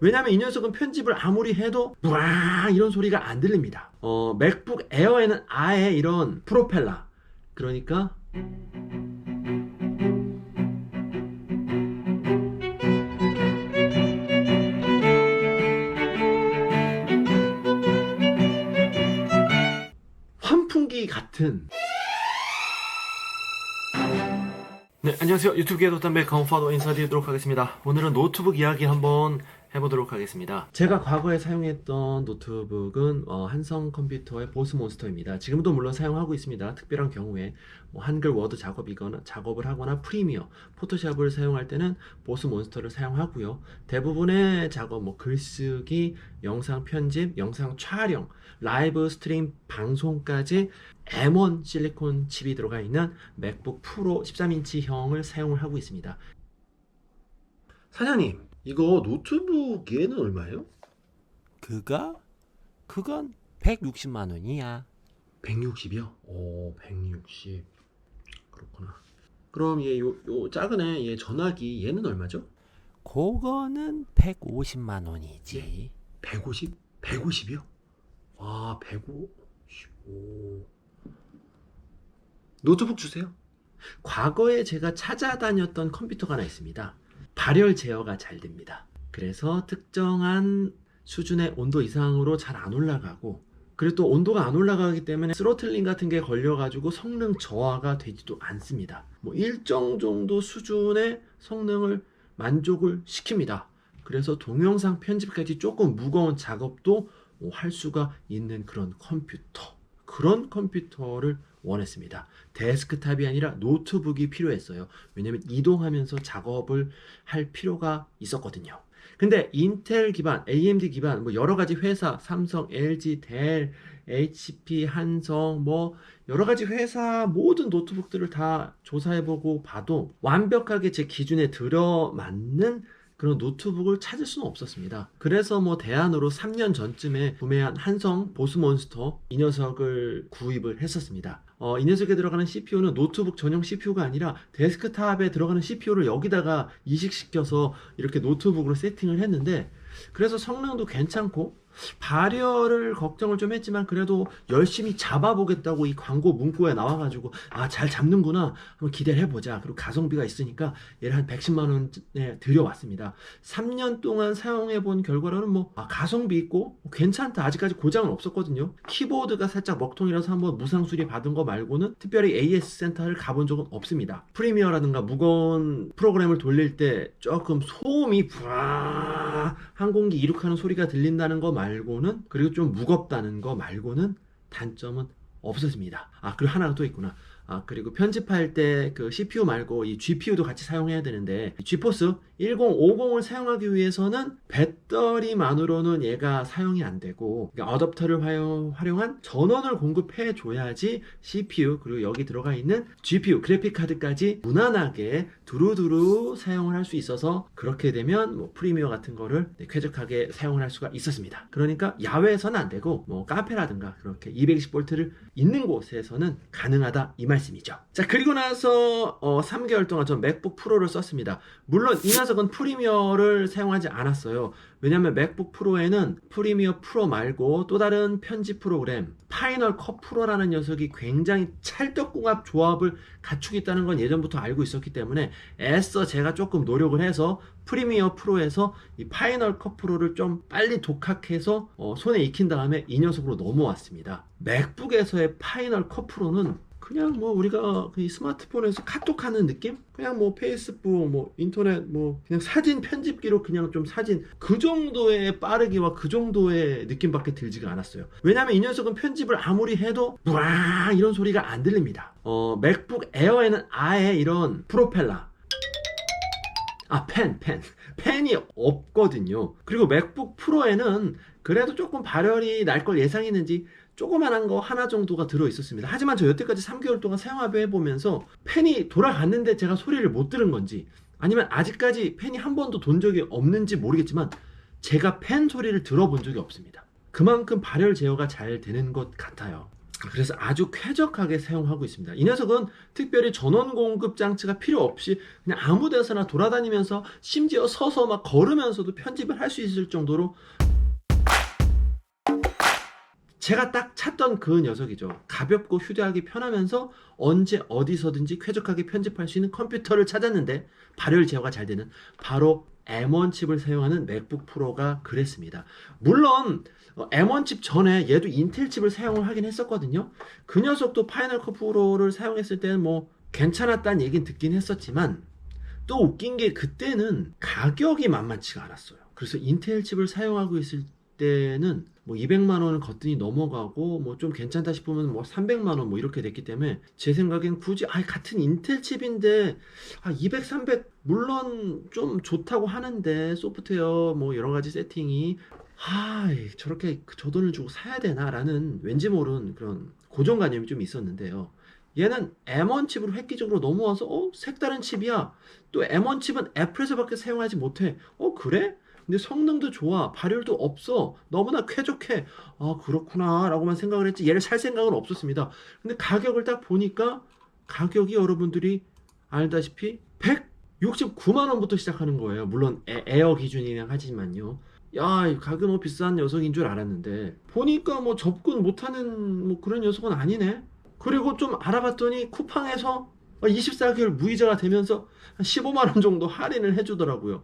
왜냐하면 이 녀석은 편집을 아무리 해도 와 이런 소리가 안 들립니다. 어, 맥북 에어에는 아예 이런 프로펠러 그러니까 환풍기 같은 네, 안녕하세요. 유튜브계 도담배 건파도 인사드리도록 하겠습니다. 오늘은 노트북 이야기 한번 해보도록 하겠습니다. 제가 과거에 사용했던 노트북은 어, 한성 컴퓨터의 보스몬스터입니다. 지금도 물론 사용하고 있습니다. 특별한 경우에 뭐 한글 워드 작업이거나 작업을 하거나 프리미어, 포토샵을 사용할 때는 보스몬스터를 사용하고요. 대부분의 작업, 뭐 글쓰기, 영상 편집, 영상 촬영, 라이브 스트림 방송까지 M1 실리콘 칩이 들어가 있는 맥북 프로 13인치형을 사용을 하고 있습니다. 사장님, 이거 노트북 얘는 얼마예요? 그거? 그건 160만 원이야. 160이요? 오, 160. 그렇구나. 그럼 얘 요 요 작은 애 얘 전화기 얘는 얼마죠? 그거는 150만 원이지. 150? 150이요? 와, 155. 노트북 주세요. 과거에 제가 찾아다녔던 컴퓨터가 하나 있습니다. 발열 제어가 잘 됩니다. 그래서 특정한 수준의 온도 이상으로 잘 안 올라가고 그리고 또 온도가 안 올라가기 때문에 스로틀링 같은 게 걸려가지고 성능 저하가 되지도 않습니다. 뭐 일정 정도 수준의 성능을 만족을 시킵니다. 그래서 동영상 편집까지 조금 무거운 작업도 뭐 할 수가 있는 그런 컴퓨터. 그런 컴퓨터를 원했습니다. 데스크탑이 아니라 노트북이 필요했어요. 왜냐면 이동하면서 작업을 할 필요가 있었거든요. 근데 인텔 기반, AMD 기반, 뭐 여러 가지 회사, 삼성, LG, 델, HP, 한성, 뭐 여러 가지 회사 모든 노트북들을 다 조사해보고 봐도 완벽하게 제 기준에 들어맞는 그런 노트북을 찾을 수는 없었습니다. 그래서 뭐 대안으로 3년 전쯤에 구매한 한성 보스몬스터 이 녀석을 구입을 했었습니다. 어, 이 녀석에 들어가는 CPU는 노트북 전용 CPU가 아니라 데스크탑에 들어가는 CPU를 여기다가 이식시켜서 이렇게 노트북으로 세팅을 했는데 그래서 성능도 괜찮고 발열을 걱정을 좀 했지만 그래도 열심히 잡아보겠다고 이 광고 문구에 나와가지고 아 잘 잡는구나. 한번 기대를 해보자. 그리고 가성비가 있으니까 얘를 한 110만 원에 들여왔습니다. 3년 동안 사용해본 결과로는 뭐 아, 가성비 있고 뭐 괜찮다. 아직까지 고장은 없었거든요. 키보드가 살짝 먹통이라서 한번 무상 수리 받은 거 말고는 특별히 AS 센터를 가본 적은 없습니다. 프리미어라든가 무거운 프로그램을 돌릴 때 조금 소음이 부아 항공기 이륙하는 소리가 들린다는 거 말고 는 그리고 좀 무겁다는 거 말고는 단점은 없었습니다. 아 그리고 하나가 또 있구나. 아 그리고 편집할 때 그 CPU 말고 이 GPU도 같이 사용해야 되는데 이 지포스 1050을 사용하기 위해서는 배터리만으로는 얘가 사용이 안 되고 그러니까 어댑터를 활용, 활용 한 전원을 공급해 줘야지 CPU 그리고 여기 들어가 있는 GPU 그래픽 카드까지 무난하게 두루두루 사용을 할 수 있어서 그렇게 되면 뭐 프리미어 같은 거를 네, 쾌적하게 사용을 할 수가 있었습니다. 그러니까 야외에서는 안 되고 뭐 카페라든가 그렇게 220V를 있는 곳에서는 가능하다 이 말 씀이죠. 자 그리고 나서 어, 3개월 동안 전 맥북 프로를 썼습니다. 물론 이 녀석은 프리미어를 사용하지 않았어요. 왜냐면 맥북 프로에는 프리미어 프로 말고 또 다른 편집 프로그램 파이널 컷 프로라는 녀석이 굉장히 찰떡궁합 조합을 갖추고 있다는 건 예전부터 알고 있었기 때문에 애써 제가 조금 노력을 해서 프리미어 프로에서 이 파이널 컷 프로를 좀 빨리 독학해서 어, 손에 익힌 다음에 이 녀석으로 넘어왔습니다. 맥북에서의 파이널 컷 프로는 그냥 뭐 우리가 그 스마트폰에서 카톡하는 느낌? 그냥 뭐 페이스북, 뭐 인터넷, 뭐 그냥 사진 편집기로 그냥 좀 사진 그 정도의 빠르기와 그 정도의 느낌밖에 들지가 않았어요. 왜냐하면 이 녀석은 편집을 아무리 해도 와 이런 소리가 안 들립니다. 어 맥북 에어에는 아예 이런 프로펠러 아, 펜, 펜. 펜이 없거든요. 그리고 맥북 프로에는 그래도 조금 발열이 날 걸 예상했는지 조그만한 거 하나 정도가 들어 있었습니다. 하지만 저 여태까지 3개월 동안 사용해 보면서 펜이 돌아갔는데 제가 소리를 못 들은 건지 아니면 아직까지 펜이 한 번도 돈 적이 없는지 모르겠지만 제가 펜 소리를 들어본 적이 없습니다. 그만큼 발열 제어가 잘 되는 것 같아요. 그래서 아주 쾌적하게 사용하고 있습니다. 이 녀석은 특별히 전원 공급 장치가 필요 없이 그냥 아무 데서나 돌아다니면서 심지어 서서 막 걸으면서도 편집을 할 수 있을 정도로 제가 딱 찾던 그 녀석이죠. 가볍고 휴대하기 편하면서 언제 어디서든지 쾌적하게 편집할 수 있는 컴퓨터를 찾았는데 발열 제어가 잘 되는 바로 M1 칩을 사용하는 맥북 프로가 그랬습니다. 물론 어, M1 칩 전에 얘도 인텔 칩을 사용을 하긴 했었거든요. 그 녀석도 파이널 컷 프로를 사용했을 때는 뭐 괜찮았다는 얘기는 듣긴 했었지만 또 웃긴 게 그때는 가격이 만만치가 않았어요. 그래서 인텔 칩을 사용하고 있을 때는 뭐 200만 원을 거뜬히 넘어가고 뭐 좀 괜찮다 싶으면 뭐 300만 원 뭐 이렇게 됐기 때문에 제 생각엔 굳이 아 같은 인텔 칩인데 아 200, 300 물론 좀 좋다고 하는데 소프트웨어 뭐 여러 가지 세팅이 아 저렇게 저 돈을 주고 사야 되나라는 왠지 모르는 그런 고정관념이 좀 있었는데요. 얘는 M1 칩으로 획기적으로 넘어와서 어 색다른 칩이야. 또 M1 칩은 애플에서밖에 사용하지 못해. 어 그래? 근데 성능도 좋아. 발열도 없어. 너무나 쾌적해. 아 그렇구나 라고만 생각을 했지 얘를 살 생각은 없었습니다. 근데 가격을 딱 보니까 가격이 여러분들이 알다시피 169만 원부터 시작하는 거예요. 물론 에, 에어 기준이긴 하지만요. 야, 이 가격 너무 비싼 녀석인 줄 알았는데 보니까 뭐 접근 못하는 뭐 그런 녀석은 아니네. 그리고 좀 알아봤더니 쿠팡에서 24개월 무이자가 되면서 한 15만 원 정도 할인을 해주더라고요.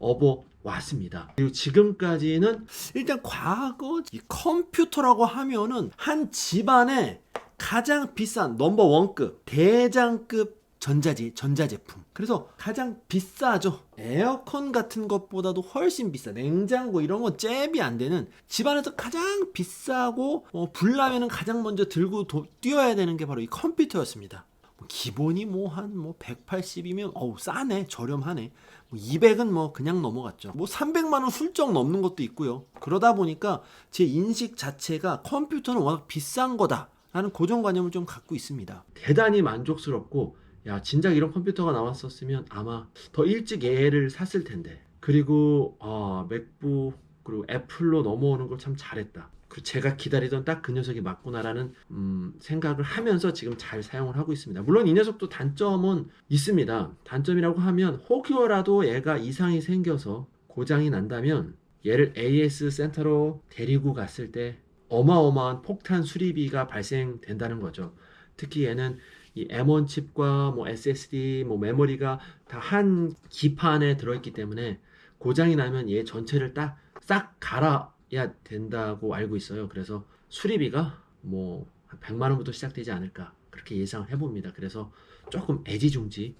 어버 왔습니다. 그리고 지금까지는 일단 과거 이 컴퓨터라고 하면은 한 집안에 가장 비싼 넘버 원급 대장급 전자제 전자제품. 그래서 가장 비싸죠. 에어컨 같은 것보다도 훨씬 비싸. 냉장고 이런 거 잽이 안 되는 집안에서 가장 비싸고 어, 불나면은 가장 먼저 들고 도- 뛰어야 되는 게 바로 이 컴퓨터였습니다. 뭐 기본이 뭐 한 뭐 180이면 어우 싸네 저렴하네. 뭐 200은 뭐 그냥 넘어갔죠. 뭐 300만 원 훌쩍 넘는 것도 있고요. 그러다 보니까 제 인식 자체가 컴퓨터는 워낙 비싼 거다 라는 고정관념을 좀 갖고 있습니다. 대단히 만족스럽고 야 진작 이런 컴퓨터가 나왔었으면 아마 더 일찍 얘를 샀을 텐데. 그리고 아 맥북 그리고 애플로 넘어오는 걸 참 잘했다. 그 제가 기다리던 딱 그 녀석이 맞구나라는 음, 생각을 하면서 지금 잘 사용을 하고 있습니다. 물론 이 녀석도 단점은 있습니다. 단점이라고 하면 혹여라도 얘가 이상이 생겨서 고장이 난다면 얘를 AS 센터로 데리고 갔을 때 어마어마한 폭탄 수리비가 발생된다는 거죠. 특히 얘는 이 M1 칩과 뭐 SSD, 뭐 메모리가 다 한 기판에 들어있기 때문에 고장이 나면 얘 전체를 딱 싹 갈아 야 된다고 알고 있어요. 그래서 수리비가 뭐한 100만 원부터 시작되지 않을까 그렇게 예상을 해봅니다. 그래서 조금 애지중지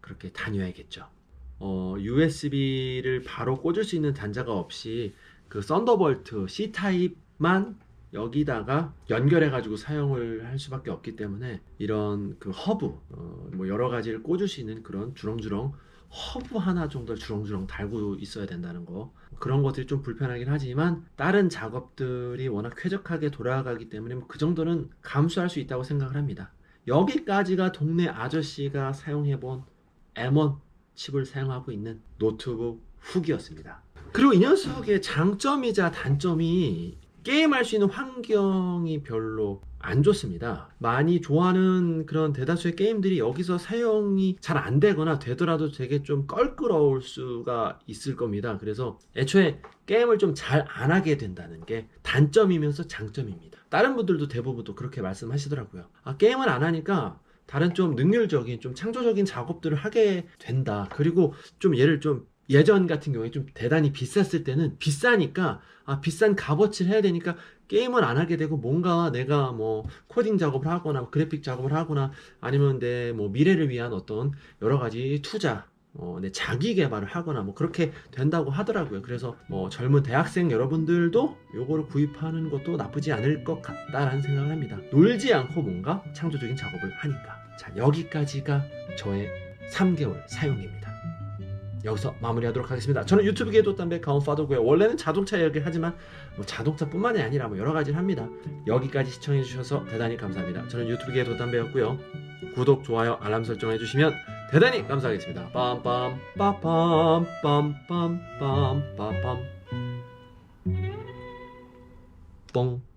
그렇게 다녀야겠죠. 어, USB를 바로 꽂을 수 있는 단자가 없이 그 썬더볼트 C 타입만 여기다가 연결해 가지고 사용을 할 수밖에 없기 때문에 이런 그 허브 어, 뭐 여러 가지를 꽂을 수 있는 그런 주렁주렁 허브 하나 정도 주렁주렁 달고 있어야 된다는 거 그런 것들이 좀 불편하긴 하지만 다른 작업들이 워낙 쾌적하게 돌아가기 때문에 뭐 그 정도는 감수할 수 있다고 생각을 합니다. 여기까지가 동네 아저씨가 사용해본 M1 칩을 사용하고 있는 노트북 후기였습니다. 그리고 이 녀석의 장점이자 단점이 게임할 수 있는 환경이 별로 안 좋습니다. 많이 좋아하는 그런 대다수의 게임들이 여기서 사용이 잘 안 되거나 되더라도 되게 좀 껄끄러울 수가 있을 겁니다. 그래서 애초에 게임을 좀 잘 안 하게 된다는 게 단점이면서 장점입니다. 다른 분들도 대부분 또 그렇게 말씀하시더라고요. 아, 게임을 안 하니까 다른 좀 능률적인 좀 창조적인 작업들을 하게 된다. 그리고 좀 얘를 좀 예전 같은 경우에 좀 대단히 비쌌을 때는 비싸니까 아 비싼 값어치를 해야 되니까 게임을 안 하게 되고 뭔가 내가 뭐 코딩 작업을 하거나 그래픽 작업을 하거나 아니면 내 뭐 미래를 위한 어떤 여러 가지 투자 어, 내 자기 개발을 하거나 뭐 그렇게 된다고 하더라고요. 그래서 뭐 젊은 대학생 여러분들도 요거를 구입하는 것도 나쁘지 않을 것 같다라는 생각을 합니다. 놀지 않고 뭔가 창조적인 작업을 하니까. 자, 여기까지가 저의 3개월 사용입니다. 여기서 마무리하도록 하겠습니다. 저는 유튜브계의 돛담배 가온파더고요. 원래는 자동차 이야기를 하지만 뭐 자동차뿐만이 아니라 뭐 여러 가지를 합니다. 여기까지 시청해 주셔서 대단히 감사합니다. 저는 유튜브계의 돛담배였고요. 구독, 좋아요, 알람 설정 해주시면 대단히 감사하겠습니다. 빰빰 빠빰 빰빰 빰빰 빰 뽕.